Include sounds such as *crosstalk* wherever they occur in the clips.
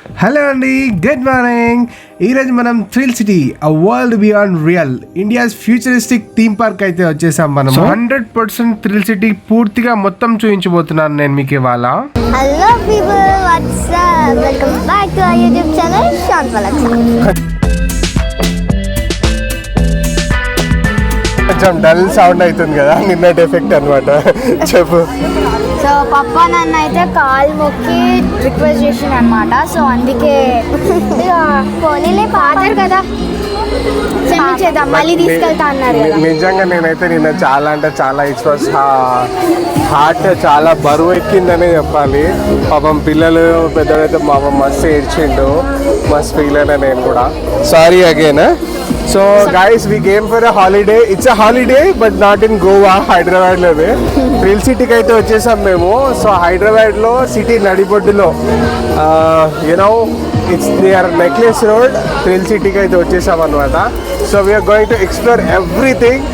Hello అండి good morning. ఈరోజు మనం thrill city a world beyond real India's futuristic theme park అయితే వచ్చేసాం మనం హండ్రెడ్ పర్సెంట్ థ్రిల్ సిటీ పూర్తిగా మొత్తం చూపించబోతున్నాను నేను మీకు ఇవాళ. Hello people what's up welcome back to our YouTube channel Shanth వలక్సా కొంచెం డల్ సౌండ్ అవుతుంది కదా నిన్నటి ఎఫెక్ట్ అనమాట చెప్పు. సో పప్ప నన్ను అయితే కాల్ మొక్కి రిక్వెస్ట్ చేసిన అనమాట సో అందుకే *laughs* పోనీలే పాతారు కదా. క్షమించేద్దాం మళ్ళీ తీసుకెళ్తా అన్నారు నిజంగా నేనైతే నిన్న చాలా అంటే చాలా ఇట్స్ వాస్ హార్ట్ చాలా బరువు ఎక్కిందనే చెప్పాలి. పాపం పిల్లలు పెద్దలైతే పాపం మస్తు ఏడ్చిండు. మస్తు ఫీల్ అయినా నేను కూడా. Sorry again so guys we came for a holiday it's a holiday but not in Goa హైదరాబాద్లోనే థ్రిల్ సిటీకి అయితే వచ్చేసాం మేము. సో హైదరాబాద్లో city నడిబొడ్డులో you know it's near Necklace Road thrill సిటీకి అయితే వచ్చేసాం అనమాట so we're going to explore everything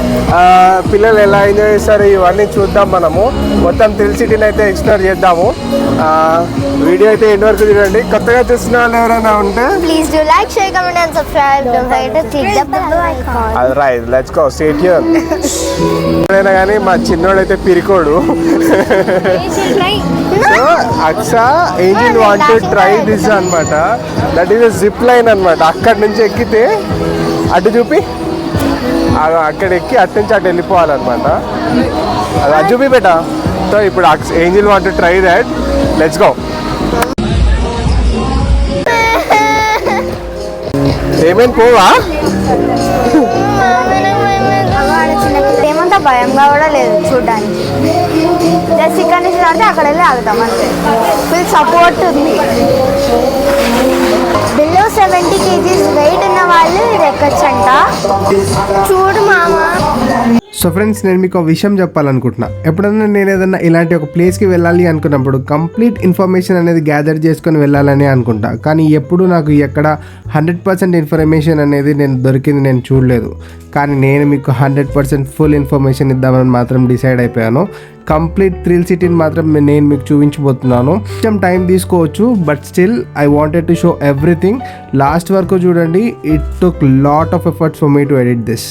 పిల్లలు ఎలా ఎంజాయ్ చేస్తారు ఇవన్నీ చూద్దాం మనము. మొత్తం థ్రిల్ సిటీని అయితే ఎక్స్ప్లోర్ చేద్దాము. వీడియో అయితే ఎండ్ వరకు చూడండి. కొత్తగా చూసిన వాళ్ళు ఎవరైనా ఉంటే please do like share comment and subscribe don't forget to click the bell icon అది right let's go state here ఎప్పుడైనా కానీ మా చిన్నోడైతే పిరికోడు. So Aksa angel want to try this అన్నమాట. దట్ ఈస్ జిప్ లైన్ అనమాట అక్కడి నుంచి ఎక్కితే అటు చూపి అక్కడ ఎక్కి అటు నుంచి అటు వెళ్ళిపోవాలన్నమాట. అది అది చూపి బేట. సో ఇప్పుడు angel want try that. Let's go ఏమేమి పోవా? భయంగా కూడా లేదు చూడడానికి. జస్ట్ ఇక్కడ నుంచి అక్కడ వెళ్ళి ఆగుతాం అంతే. ఫుల్ సపోర్ట్ ఉంది. బిలో సెవెంటీ కేజీస్ వెయిట్ ఉన్న వాళ్ళు ఇది ఎక్కచ్చంట చూడు మామా. సో ఫ్రెండ్స్ నేను మీకు ఒక విషయం చెప్పాలనుకుంటున్నా. ఎప్పుడైనా నేను ఏదైనా ఇలాంటి ఒక ప్లేస్కి వెళ్ళాలి అనుకున్నప్పుడు కంప్లీట్ ఇన్ఫర్మేషన్ అనేది గ్యాదర్ చేసుకొని వెళ్ళాలని అనుకుంటా. కానీ ఎప్పుడు నాకు ఎక్కడ హండ్రెడ్ పర్సెంట్ ఇన్ఫర్మేషన్ అనేది నేను దొరికింది నేను చూడలేదు. కానీ నేను మీకు హండ్రెడ్ పర్సెంట్ ఫుల్ ఇన్ఫర్మేషన్ ఇద్దామని మాత్రం డిసైడ్ అయిపోయాను. కంప్లీట్ థ్రిల్ సిటీని మాత్రం నేను మీకు చూపించబోతున్నాను. కొంచెం టైం తీసుకోవచ్చు but still I wanted to show everything last వరకు చూడండి it took lot of efforts for me to edit this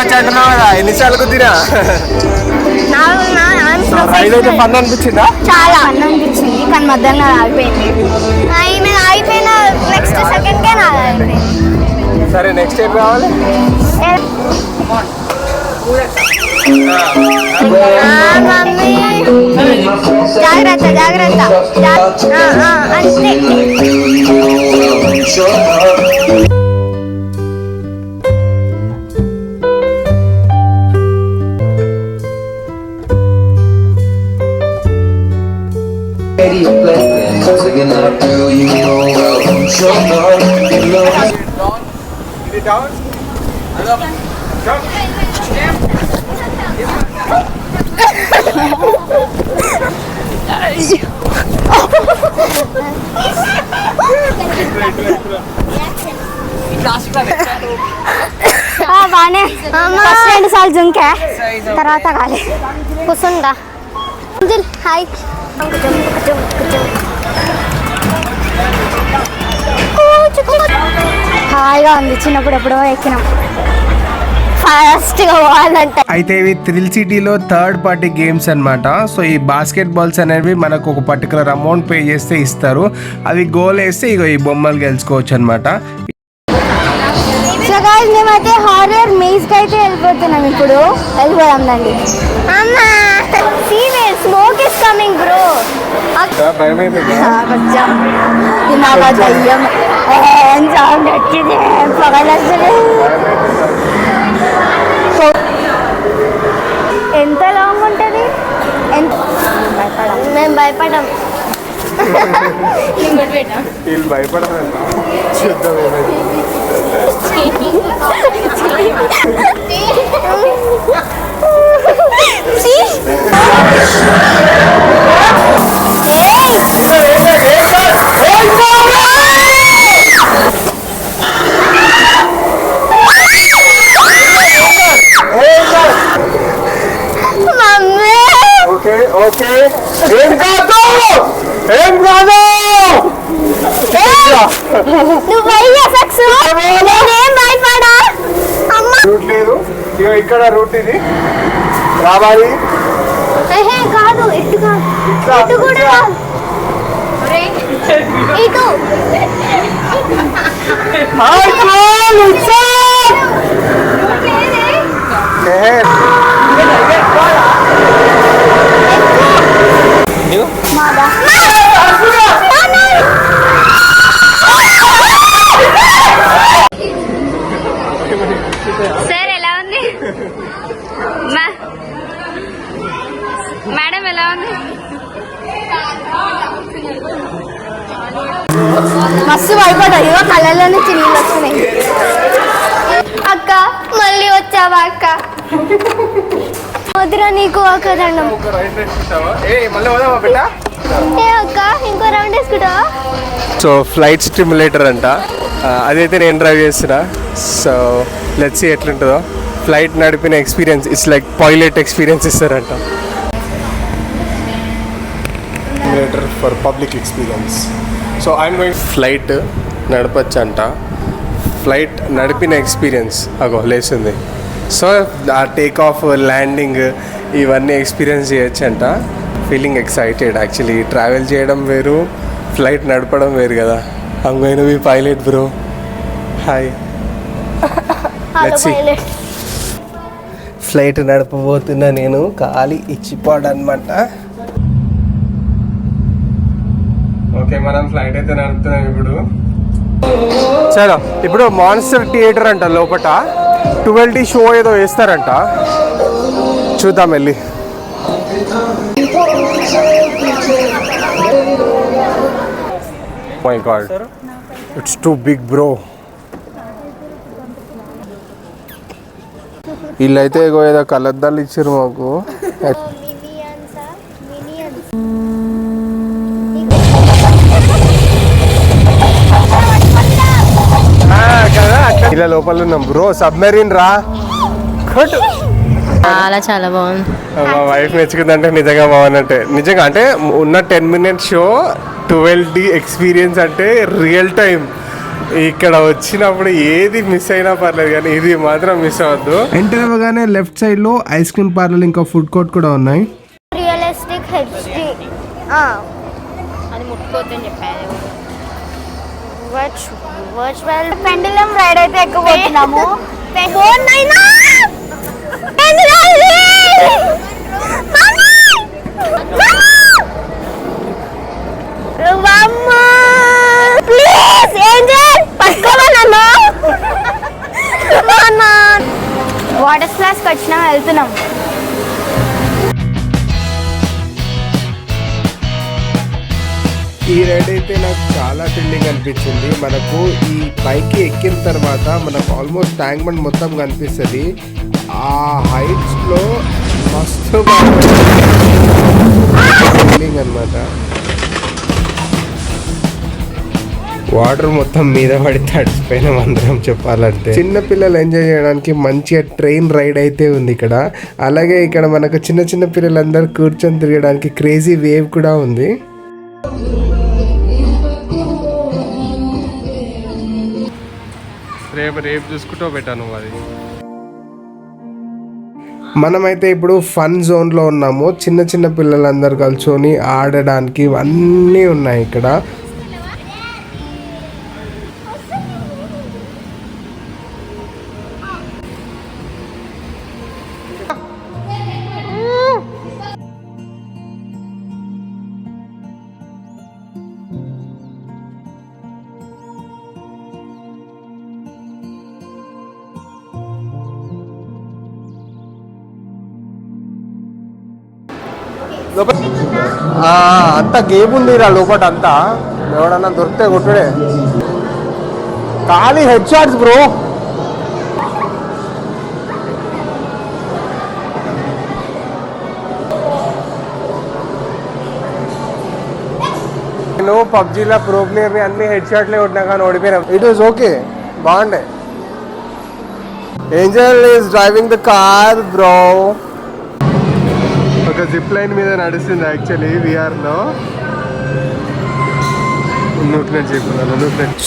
వచ్చి అంటున్నావు కదా ఎన్నిసార్లు కుదిరా రైడ్ అయితే అనిపించిందా చాలా అన్నం అనిపించింది కానీ మధ్యాహ్నం ఆగిపోయింది. ఆయన అయిపోయిన నెక్స్ట్ సెకండ్ కే నాది సరే నెక్స్ట్ ఏం కావాలి? జాగ్రత్త జాగ్రత్త. జా- ఆ, ఆ, అంతే Singing up, girl, you know well I'm sure enough, you love బానే ఫస్ట్ రెండు సార్లు జుంకా తర్వాత కాలే కూర్చుందా హాయ్ హాయిగా ఉంది. చిన్నప్పుడు ఎప్పుడో ఎక్కినాం. అయితే ఇవి థ్రిల్ సిటీలో థర్డ్ పార్టీ గేమ్స్ అన్నమాట. సో ఈ బాస్కెట్ బాల్స్ అనేవి మనకు ఒక పర్టికులర్ అమౌంట్ పే చేస్తే ఇస్తారు. అవి గోల్ వేస్తే ఇగో ఈ బొమ్మలు గెలుచుకోవచ్చు అనమాట మేమైతే హారర్ మేజ్కి అయితే వెళ్ళిపోతున్నాం ఇప్పుడు. వెళ్ళిపోదాం రండి. అమ్మా సీవే సౌండ్ *laughs* వచ్చింది? పగలసలు ఎంత లాంగ్ ఉంటుంది? ఎంత? మేము భయపడం. వీళ్ళు భయపడాలంట చూద్దాం ఏమైంది. *laughs* మమ్మీ ఓకే ఓకే ఏం కాదు ఏం కాదు నువ్వు పోయి ఎఫెక్ట్స్ నేనేం భయపడా అమ్మ రూట్ లేదు ఇగో ఇక్కడ రూట్ ఇది? రావాలి. కాదు ఇటు కాదు ఇట్లా, ఇటు కూడా ఇట్లా. కాదు. ఇటు. Hi call it's a Mada sir ఎలా ఉంది మా- మేడం ఎలా ఉంది మస్తు భయపడ్డా ఇవో కళ్ళల్లో నుంచి నీళ్ళు వస్తున్నాయి అక్క మళ్ళీ వచ్చావా అక్క? వద్దురా నీకు ఒక దండం. ఏ అక్క ఇంకో రౌండ్ వేసుకుంటావా? సో ఫ్లైట్ స్టిమ్యులేటర్ అంట. అదైతే నేను డ్రైవ్ చేస్తున్నా. సో లెట్స్ ఎట్లుంటుందో. ఫ్లైట్ నడిపిన experience it's like pilot experience ఇస్తారంట. Stimulator for public experience so I'm going flight నడపచ్చు అంట ఫ్లైట్ నడిపిన ఎక్స్పీరియన్స్ అగో లేస్తుంది సో ఆ టేక్ ఆఫ్ ల్యాండింగ్ ఇవన్నీ ఎక్స్పీరియన్స్ చేయొచ్చు అంట ఫీలింగ్ ఎక్సైటెడ్ యాక్చువల్లీ ట్రావెల్ చేయడం వేరు ఫ్లైట్ నడపడం వేరు కదా అంగైన మీ పైలట్ బ్రో హాయ్ ఫ్లైట్ నడపబోతున్నా నేను ఖాళీ ఇచ్చిపోడనమాట ఓకే మనం ఫ్లైట్ అయితే నడుపుతున్నాం ఇప్పుడు. చలో ఇప్పుడు మాన్స్టర్ థియేటర్ అంట లోపట. ట్వెల్వ్ టీ షో ఏదో వేస్తారంట. చూద్దాం వెళ్ళి. My god it's too big bro వీళ్ళైతే ఏదో కలద్దాలు ఇచ్చారు మాకు. *laughs* ఇలా లోపల ఉన్నాం. బ్రో సబ్మెరీన్ రా. చాలా చాలా బాగుంది. మా వైఫ్ మెచ్చుకుందంటే నిజంగా బాగున్నట్టే. నిజంగా అంటే ఉన్న ten minute show twelve D experience అంటే రియల్ టైం ఇక్కడ వచ్చినప్పుడు ఏది మిస్ అయినా పర్లేదు కానీ ఇది మాత్రం మిస్ అవ్వద్దు. ఎంటర్ అవ్వగానే లెఫ్ట్ సైడ్లో ఐస్ క్రీమ్ పార్లర్ ఇంకా ఫుడ్ కోర్ట్ కూడా ఉన్నాయి. రియలిస్టిక్ హెచ్డి అది ముట్టుకోవద్దని చెప్పాను వర్చువల్ పెండులం రైడ్ అయితే ఎక్కబోతున్నాము. ఫోన్ నైనా ప్లీజ్ ఏంజల్ పట్టుకోమా నన్ను వాటర్ స్ప్లాష్కి వచ్చినాం వెళ్తున్నాం. ఈ రైడ్ అయితే నాకు చాలా థ్రిల్లింగ్ అనిపించింది. మనకు ఈ పైకి ఎక్కిన తర్వాత మనకు ఆల్మోస్ట్ ట్యాంక్ బండ్ మొత్తం కనిపిస్తుంది. ఆ హైట్స్లో మస్తు థ్రిల్లింగ్ అనమాట వాటర్ మొత్తం మీద పడి తడిసిపోయినాం అందరం చెప్పాలంటే. చిన్న పిల్లలు ఎంజాయ్ చేయడానికి మంచిగా ట్రైన్ రైడ్ అయితే ఉంది ఇక్కడ. అలాగే ఇక్కడ మనకు చిన్న చిన్న పిల్లలందరూ కూర్చొని తిరగడానికి క్రేజీ వేవ్ కూడా ఉంది. రేపు రేపు చూసుకుంటూ పెట్టాను అది? మనమైతే ఇప్పుడు ఫన్ జోన్లో ఉన్నాము. చిన్న చిన్న పిల్లలందరూ కలుసుకొని ఆడడానికి అన్నీ ఉన్నాయి ఇక్కడ. అంత గేమ్ ఉంది రా లోపల అంతా. ఎవడన్నా దొరికితే కొట్టుడే. ఖాళీ హెడ్ షాట్స్ బ్రో. నేను పబ్జీలో ప్రో ప్లేయర్ని అన్ని హెడ్ షాట్లే కొట్టినా కానీ ఓడిపోయినా. ఇట్ వాజ్ ఓకే బాగుండే. Angel is driving the car bro ఒక జిప్ లైన్ మీద నడుస్తుంది యాక్చువల్లీ విఆర్లో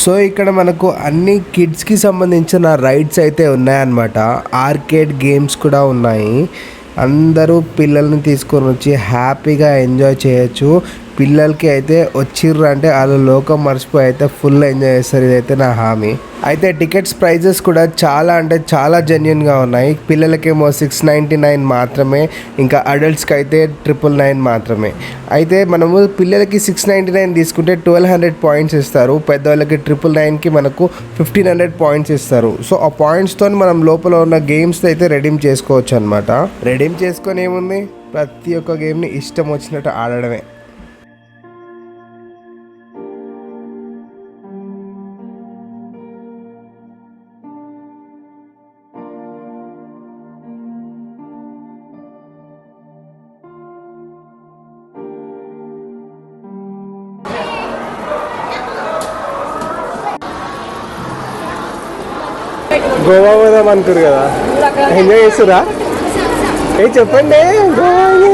సో ఇక్కడ మనకు అన్ని కిడ్స్కి సంబంధించిన రైడ్స్ అయితే ఉన్నాయన్నమాట. ఆర్కేడ్ గేమ్స్ కూడా ఉన్నాయి. అందరూ పిల్లల్ని తీసుకొని వచ్చి హ్యాపీగా ఎంజాయ్ చేయొచ్చు. పిల్లలకి అయితే వచ్చిర్రు అంటే వాళ్ళు లోకం మర్చిపోయి అయితే ఫుల్ ఎంజాయ్ చేస్తారు. ఇదైతే నా హామీ. అయితే టికెట్స్ ప్రైజెస్ కూడా చాలా అంటే చాలా జెన్యున్గా ఉన్నాయి. పిల్లలకేమో సిక్స్ నైంటీ నైన్ మాత్రమే ఇంకా అడల్ట్స్కి అయితే ట్రిపుల్ నైన్ మాత్రమే. అయితే మనము పిల్లలకి సిక్స్ నైంటీ నైన్ తీసుకుంటే ట్వెల్వ్ హండ్రెడ్ పాయింట్స్ ఇస్తారు. పెద్దవాళ్ళకి ట్రిపుల్ నైన్కి మనకు ఫిఫ్టీన్ హండ్రెడ్ పాయింట్స్ ఇస్తారు. సో ఆ పాయింట్స్తో మనం లోపల ఉన్న గేమ్స్ అయితే రెడీమ్ చేసుకోవచ్చు అనమాట రెడీమ్ చేసుకొని ఏముంది? ప్రతి ఒక్క గేమ్ని ఇష్టం వచ్చినట్టు ఆడడమే. గోవా పోదాం అనుకురు కదా. ఎంజాయ్ చేస్తురా ఏ చెప్పండి. గోవాకి.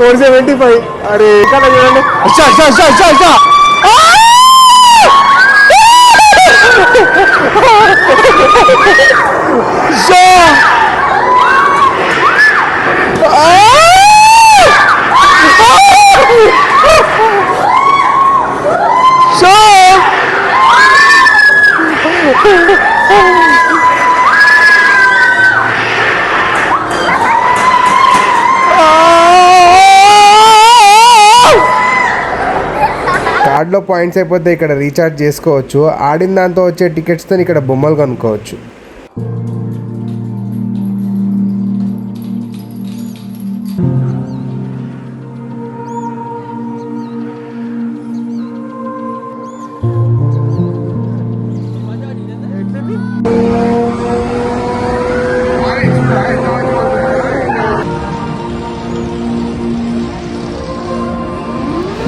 ఫోర్ సెవెంటీ ఫైవ్ అరే ఇక్కడ చూడండి. అచ్చా అచ్చా అచ్చా అచ్చా. పాయింట్స్ అయిపోతే ఇక్కడ రీఛార్జ్ చేసుకోవచ్చు. ఆడిన దాంతో వచ్చే టికెట్స్తో ఇక్కడ బొమ్మలు కొనుక్కోవచ్చు.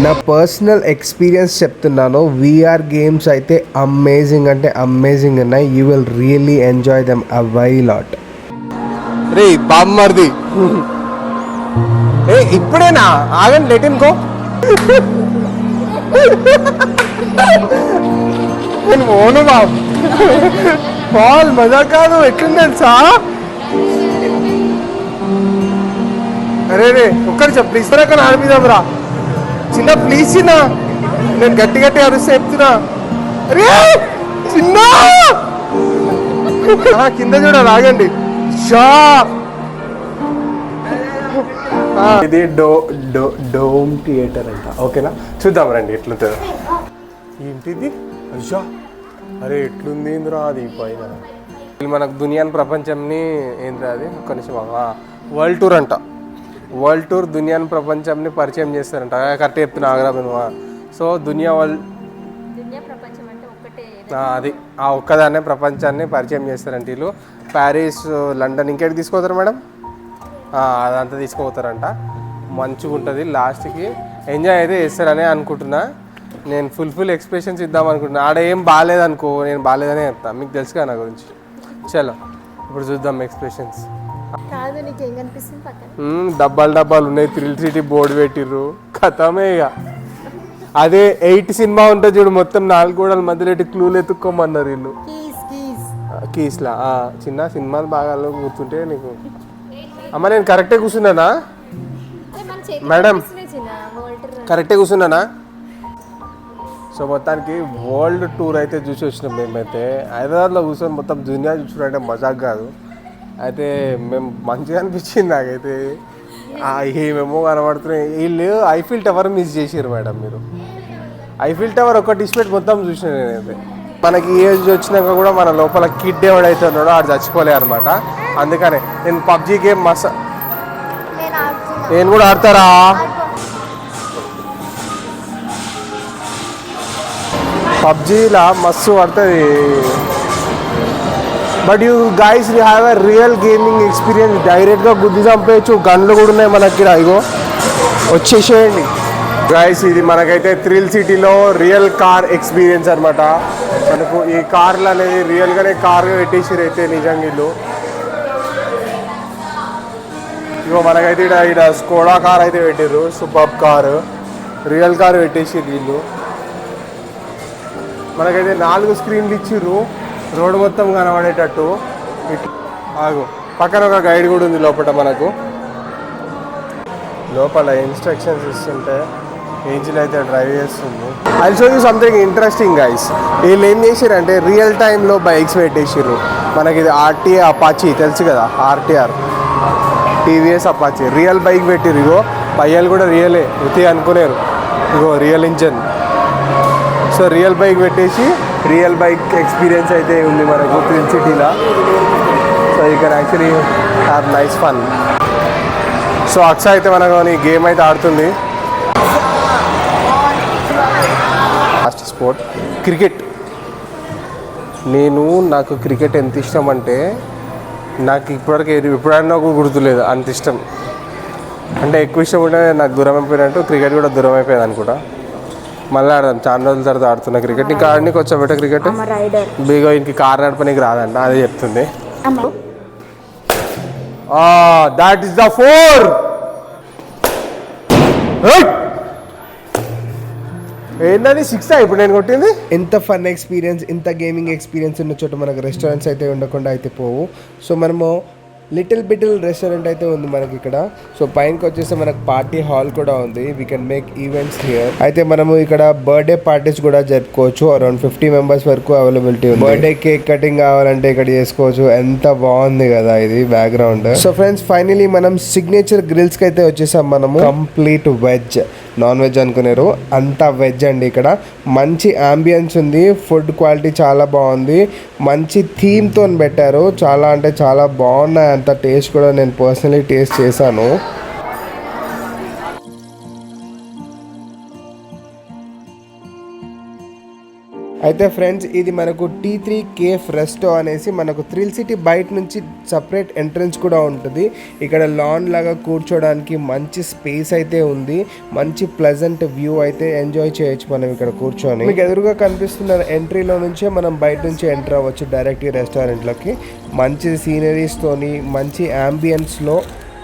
నా పర్సనల్ ఎక్స్పీరియన్స్ చెప్తున్నాను. వీఆర్ గేమ్స్ అయితే అమేజింగ్ అంటే అమేజింగ్ ఉన్నాయి. You will really enjoy them a why lot రే బామ్మర్ది. ఏ ఇప్పుడేనా? ఆగండి లెట్ హిమ్ గో నేను ఓను బాబు. బాల్ మజా కాదు ఎట్లుంది తెలుసా? అరే రే ఒక్కరు చెప్పు ఇస్తారా కానీ ఆడిపిదాం రా. చిన్న ప్లీజ్ చిన్న. నేను గట్టి గట్టి అరుస్తే చెప్తున్నా. అరే చిన్న! కింద చూడ రాగండి షా! ఇది డో డో డోమ్ థియేటర్ అంట. ఓకేనా? చూద్దాం రండి ఎట్లుంటుందో ఏంటిది? అయ్యా అరే ఎట్లుంది ఇంద్రా? అది పైన. మనకు దునియాన్ ప్రపంచంని ఏంద్రా అది? ఒక్క నిమిషం వరల్డ్ టూర్ అంట. వరల్డ్ టూర్ దునియాన్ ప్రపంచంని పరిచయం చేస్తారంట. కరెక్ట్ చెప్తున్నా ఆగ్రా మేము సో దునియా వరల్డ్ అది. ఆ ఒక్కదాన్నే ప్రపంచాన్ని పరిచయం చేస్తారంట వీళ్ళు. ప్యారిస్ లండన్ ఇంకెక్కడికి తీసుకుపోతారు మేడం? అదంతా తీసుకుపోతారంట. మంచిగా ఉంటుంది. లాస్ట్కి ఎంజాయ్ అయితే చేస్తారని అనుకుంటున్నా. నేను ఫుల్ ఫుల్ ఎక్స్ప్రెషన్స్ ఇద్దాం అనుకుంటున్నా. ఆడ ఏం బాగాలేదనుకో నేను బాగాలేదనే చెప్తాను మీకు తెలుసు కదా నా గురించి. చలో ఇప్పుడు చూద్దాం ఎక్స్ప్రెషన్స్. కాదు నీకు ఏం కనిపిస్తుంది పక్కన? మ్మ్, డబ్బాలు డబ్బాలు ఉన్నాయి త్రిల్ సిటీ బోర్డు పెట్టిర్రు. కథమే ఇక అదే ఎయిట్ సినిమా ఉంటుంది చూడు మొత్తం నాలుగు గోడల మధ్యలో క్లూలు ఎత్తుక్కోమన్నారు వీళ్ళు. కీస్ కీస్లా చిన్న సినిమాలు బాగా కూర్చుంటే నీకు. అమ్మ నేను కరెక్టే కూర్చున్నానా? మేడం కరెక్టే కూర్చున్నానా? సో మొత్తానికి వరల్డ్ టూర్ అయితే చూసి వచ్చినాం మేమైతే. హైదరాబాద్లో కూర్చొని మొత్తం దునియా చూసుకుంటే మజాక్ కాదు. అయితే మేము మంచిగా అనిపించింది నాకైతే. ఏమేమో కనబడుతున్నాయి. వీళ్ళు ఐఫిల్ టవర్ మిస్ చేసారు మేడం మీరు. ఐఫిల్ టవర్ ఒక డిస్ప్లేట్ మొత్తం చూసిన నేనైతే. మనకి ఏజ్ వచ్చినాక కూడా మన లోపల కిడ్ ఎవడైతే ఉన్నాడో ఆడు చచ్చిపోలే అనమాట అందుకనే నేను పబ్జీ గేమ్ మస నేను కూడా ఆడతారా? పబ్జీలా మస్తు పడుతుంది. But you guys you have a real gaming experience డైరెక్ట్గా గుద్ది చంపేయచ్చు. గన్లు కూడా ఉన్నాయి మనకి ఇక్కడ ఇగో. వచ్చేసేయండి. గైస్ ఇది మనకైతే థ్రిల్ సిటీలో రియల్ కార్ ఎక్స్పీరియన్స్ అనమాట మనకు ఈ కార్లు అనేది రియల్గానే కార్ పెట్టేసారు అయితే నిజంగా వీళ్ళు. ఇగో మనకైతే ఇక్కడ ఇక్కడ స్కోడా కార్ అయితే పెట్టారు సూపర్ కారు రియల్ కార్ పెట్టేసి వీళ్ళు. మనకైతే నాలుగు స్క్రీన్లు ఇచ్చిర్రు. రోడ్ మొత్తం కనబడేటట్టు. ఇట్- ఆగు. పక్కన ఒక గైడ్ కూడా ఉంది లోపల మనకు. లోపల ఇన్స్ట్రక్షన్స్ ఇస్తుంటే ఏంజిల్ అయితే డ్రైవ్ చేస్తుంది. I show you something interesting guys వీళ్ళు ఏం చేసారంటే రియల్ టైంలో బైక్స్ పెట్టేసారు మనకి ఇది ఆర్టీఏ అపాచీ తెలుసు కదా? RTR TVS Apache real bike పెట్టిర్రు. ఇగో పయ్యాలు కూడా రియలే ఉతి అనుకునేరు. ఇగో real engine so real bike పెట్టేసి రియల్ బైక్ ఎక్స్పీరియన్స్ అయితే ఉంది మనకు ట్విన్ సిటీలో so you can actually have nice fun so Aksha అయితే మనకు ఈ గేమ్ అయితే ఆడుతుంది. ఫస్ట్ స్పోర్ట్ క్రికెట్ నేను నాకు క్రికెట్ ఎంత ఇష్టం అంటే నాకు ఇప్పటివరకు ఏది- ఎప్పుడైనా కూడా గుర్తులేదు అంత ఇష్టం. అంటే ఎక్కువ ఇష్టం ఉంటే నాకు దూరం అయిపోయినట్టు క్రికెట్ కూడా దూరం అయిపోయింది అనుకుంటా మళ్ళీ ఆడదాం చాలా రోజుల తర్వాత ఆడుతున్నా క్రికెట్. నీకు ఆడనీకి వచ్చా బెట క్రికెట్? రైడర్. బీగా ఇంక కార్ నడపనీకి రాదంట అదే చెప్తుంది. దాట్ ఈస్ ద ఫోర్ ఏంటని సిక్స్ ఇప్పుడు నేను కొట్టింది? ఎంత ఫన్ ఎక్స్పీరియన్స్ ఇంత గేమింగ్ ఎక్స్పీరియన్స్ ఉన్న చోట మనకు రెస్టారెంట్స్ అయితే ఉండకుండా అయితే పోవు. సో మనము లిటిల్ బిటిల్ రెస్టారెంట్ అయితే ఉంది మనకి ఇక్కడ. సో పైనకి వచ్చేసి మనకు పార్టీ హాల్ కూడా ఉంది. We can make events here అయితే మనము ఇక్కడ బర్త్డే పార్టీస్ కూడా జరుపుకోవచ్చు. అరౌండ్ ఫిఫ్టీ మెంబర్స్ వరకు అవైలబిలిటీ ఉంది. బర్త్డే కేక్ కటింగ్ కావాలంటే ఇక్కడ చేసుకోవచ్చు. ఎంత బాగుంది కదా ఇది బ్యాక్గ్రౌండ్ సో ఫ్రెండ్స్ ఫైనలీ మనం సిగ్నేచర్ గ్రిల్స్కి అయితే వచ్చేసాం మనము. కంప్లీట్ వెజ్ నాన్ వెజ్ అనుకున్నారు అంతా వెజ్ అండి ఇక్కడ. మంచి ఆంబియన్స్ ఉంది. ఫుడ్ క్వాలిటీ చాలా బాగుంది. మంచి థీమ్తో పెట్టారు. చాలా అంటే చాలా బాగున్నాయి. అంత టేస్ట్ కూడా నేను పర్సనలీ టేస్ట్ చేశాను. అయితే ఫ్రెండ్స్ ఇది మనకు టీ త్రీ కేఫ్ రెస్టో అనేసి మనకు థ్రిల్ సిటీ బయట నుంచి సపరేట్ ఎంట్రన్స్ కూడా ఉంటుంది. ఇక్కడ లాన్ లాగా కూర్చోడానికి మంచి స్పేస్ అయితే ఉంది. మంచి ప్లెజెంట్ వ్యూ అయితే ఎంజాయ్ చేయొచ్చు మనం ఇక్కడ కూర్చొని. మీకు ఎదురుగా కనిపిస్తున్న ఎంట్రీలో నుంచే మనం బయట నుంచి ఎంటర్ అవ్వచ్చు డైరెక్ట్ ఈ రెస్టారెంట్లోకి మంచి సీనరీస్తోని మంచి యాంబియన్స్లో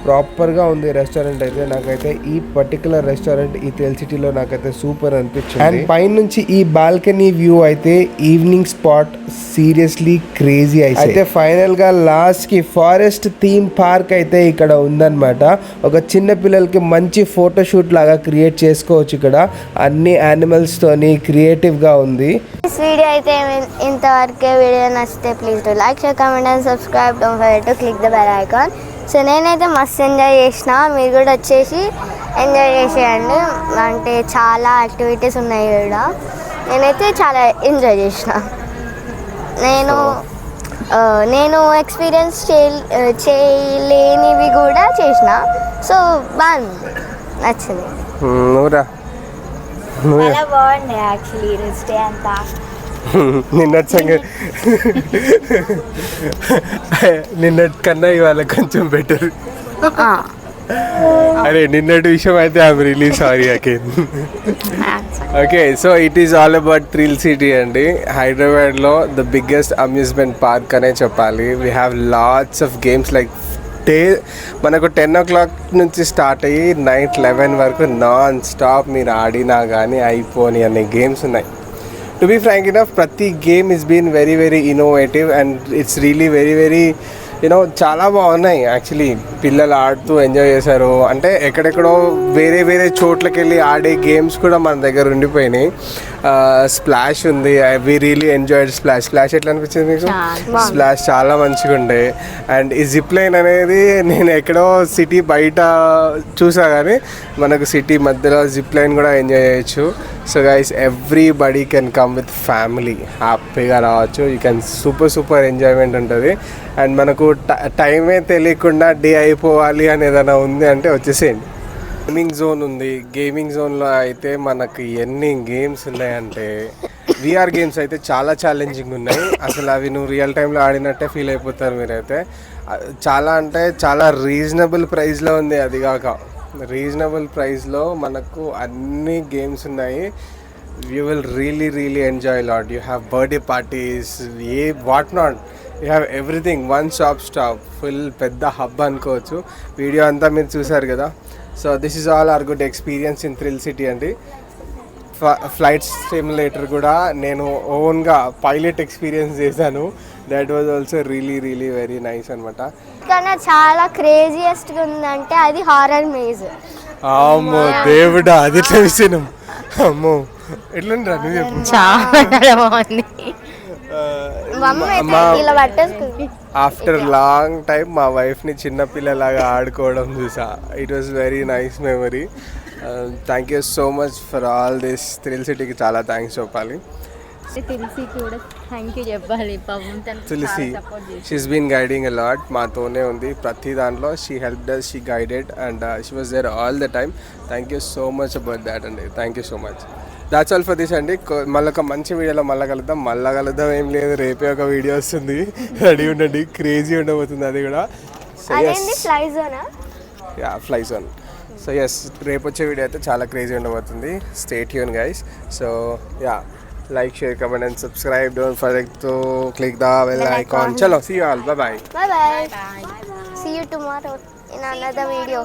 ప్రాపర్గా ఉంది రెస్టారెంట్ అయితే నాకైతే ఈ పర్టికులర్ రెస్టారెంట్ ఈ తెల్ సిటీలో నాకైతే సూపర్ అనిపించింది. అండ్ పైనుంచి ఈ బాల్కనీ వ్యూ అయితే ఈవినింగ్ స్పాట్ సీరియస్లీ క్రేజీ అయితే ఫైనల్గా లాస్ట్కి ఫారెస్ట్ థీమ్ పార్క్ అయితే ఇక్కడ ఉందన్నమాట. ఒక చిన్న పిల్లలకి మంచి ఫోటో షూట్ లాగా క్రియేట్ చేసుకోవచ్చు ఇక్కడ. అన్ని యానిమల్స్ తోని క్రియేటివ్గా ఉంది వీడియో అయితే ఇంతవరకే వీడియో నచ్చితే please to like share comment and subscribe don't forget to click the bell icon so నేనైతే మస్తు ఎంజాయ్ చేసిన. మీరు కూడా వచ్చేసి ఎంజాయ్ చేసేయండి. అంటే చాలా యాక్టివిటీస్ ఉన్నాయి ఇక్కడ. నేనైతే చాలా ఎంజాయ్ చేసిన. నేను నేను ఎక్స్పీరియన్స్ చేయలేనివి కూడా చేసిన. సో బాగుంది. నచ్చింది. చాలా యాక్చువల్లీ స్టే అంతా. నిన్నటి నిన్నటి కన్నా ఇవాళ కొంచెం బెటర్ అరే నిన్నటి విషయం అయితే I'm really sorry again okay so it is all about thrill city అండి. హైదరాబాద్లో ద బిగ్గెస్ట్ అమ్యూజ్మెంట్ పార్క్ అనే చెప్పాలి. We have lots of games like day మనకు టెన్ ఓ క్లాక్ నుంచి స్టార్ట్ అయ్యి నైట్ లెవెన్ వరకు నాన్ స్టాప్ మీరు ఆడినా కానీ అయిపోని అనే గేమ్స్ ఉన్నాయి. to be frank enough, Prati game has been very, very innovative and it's really very, very you know చాలా బాగున్నాయి యాక్చువల్లీ పిల్లలు ఆడుతూ ఎంజాయ్ చేశారు. అంటే ఎక్కడెక్కడో వేరే వేరే చోట్లకి వెళ్ళి ఆడే గేమ్స్ కూడా మన దగ్గర ఉండిపోయినాయి. స్ప్లాష్ ఉంది. We really enjoyed splash splash ఎట్లా అనిపించింది మీకు? స్ప్లాష్ చాలా మంచిగా ఉండే. అండ్ ఈ జిప్ లైన్ అనేది నేను ఎక్కడో సిటీ బయట చూసా కానీ మనకు సిటీ మధ్యలో జిప్ లైన్ కూడా ఎంజాయ్ చేయొచ్చు. So guys everybody can come with family హ్యాపీగా రావచ్చు. You can super super enjoyment ఉంటుంది. అండ్ మనకు టైమే తెలియకుండా డే అయిపోవాలి అని ఏదైనా ఉంది అంటే వచ్చేసేయండి. గేమింగ్ జోన్ ఉంది. గేమింగ్ జోన్లో అయితే మనకి ఎన్ని గేమ్స్ ఉన్నాయంటే విఆర్ గేమ్స్ అయితే చాలా ఛాలెంజింగ్ ఉన్నాయి. అసలు అవి నువ్వు రియల్ టైంలో ఆడినట్టే ఫీల్ అయిపోతారు మీరైతే. చాలా అంటే చాలా రీజనబుల్ ప్రైస్లో ఉంది అది కాక. రీజనబుల్ ప్రైస్లో మనకు అన్ని గేమ్స్ ఉన్నాయి. You will really really enjoy lot you have birthday parties a what not you have everything one shop stop full పెద్ద హబ్ అనుకోవచ్చు. వీడియో అంతా మీరు చూసారు కదా. So this is all our good experience in thrill city అండి. Flight stimulator కూడా నేను ఓన్గా పైలట్ ఎక్స్పీరియన్స్ చేశాను. That was also really really very nice అనమాట కన్నా చాలా క్రేజియెస్ట్ ఉందంటే అది హారర్ మేజ్ అమ్మో దేవుడా అది విషయం అమ్మో. చెప్పు. చాలా చాలా బాగుంది. ఆఫ్టర్ లాంగ్ టైం మా వైఫ్ని చిన్న పిల్లలాగా ఆడుకోవడం చూసా. It was very nice memory thank you so much for all this thrill సిటీకి చాలా థ్యాంక్స్ చెప్పాలి. తెలిసి కూడా థ్యాంక్ యూ చెప్పాలి. పాపం తను తులసి సపోర్ట్ చేసి she's been guiding a lot మాతోనే ఉంది. ప్రతి దాంట్లో she help does she guided and she was there all the time thank you so much about that అండి thank you so much that's all for this అండి మళ్ళీ ఒక మంచి వీడియోలో మళ్ళీ కలుద్దాం. మళ్ళీ కలుద్దాం ఏం లేదు. రేపే ఒక వీడియో వస్తుంది. రెడీ ఉండండి. క్రేజీ ఉండబోతుంది అది కూడా. Fly Zona yeah fly zone so yes రేపు వచ్చే వీడియో అయితే చాలా క్రేజీ ఉండబోతుంది. Stay Yoon guys so yeah like share comment and subscribe don't forget to click the bell icon చలో see you all bye bye bye bye see you tomorrow in another video